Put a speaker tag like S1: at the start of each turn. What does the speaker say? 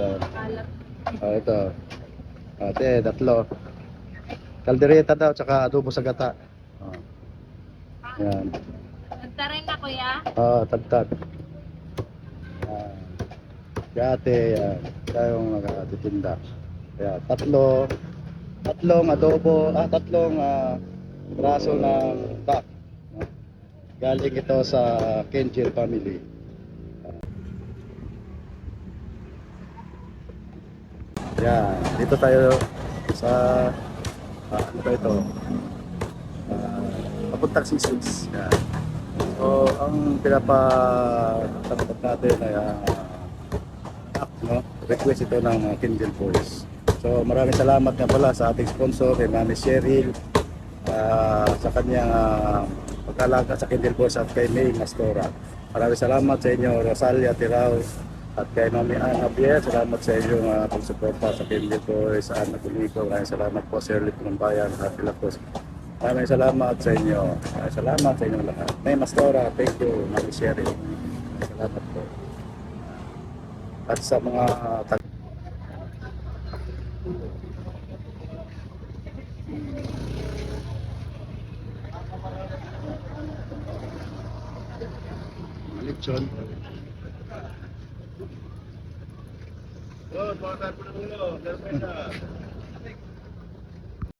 S1: Ayan. Oh, ito. Ate, tatlo. Kaldereta daw, tsaka adobo sa gata. Oh. Yan.
S2: Nagta rin na kuya.
S1: Oh, tagtag. Yan. Gate, yan. Siya yung nagatitinda. Kaya tatlo, tatlong adobo, ah, tatlong ah, braso ng duck. Galing ito sa Kenjir family. Yan, dito tayo sa ah, ano ito? Ah, papuntang C6. Yan. So, ang pinapatapat natin ay ah, app, no? request ito ng uh, Kindle Voice. So, maraming salamat nga pala sa ating sponsor, kay Mami Cheryl, ah, sa kanyang uh, pagkalaga sa Kindle Voice at kay May Mastora. Maraming salamat sa inyo, Rosalia Tirao, at kay Mami Ana Javier, salamat sa inyong uh, pagsuporta sa Kindle Voice, Ana Bunico, maraming salamat po, Shirley Pinumbayan, Happy Lapos. Maraming salamat sa inyo. Maraming salamat sa inyong lahat. May Mastora, thank you, Mami Cheryl. Maraming salamat po. At sa mga tag- Lechon.
S3: Good, mga tayo po na ulo. Cerveza.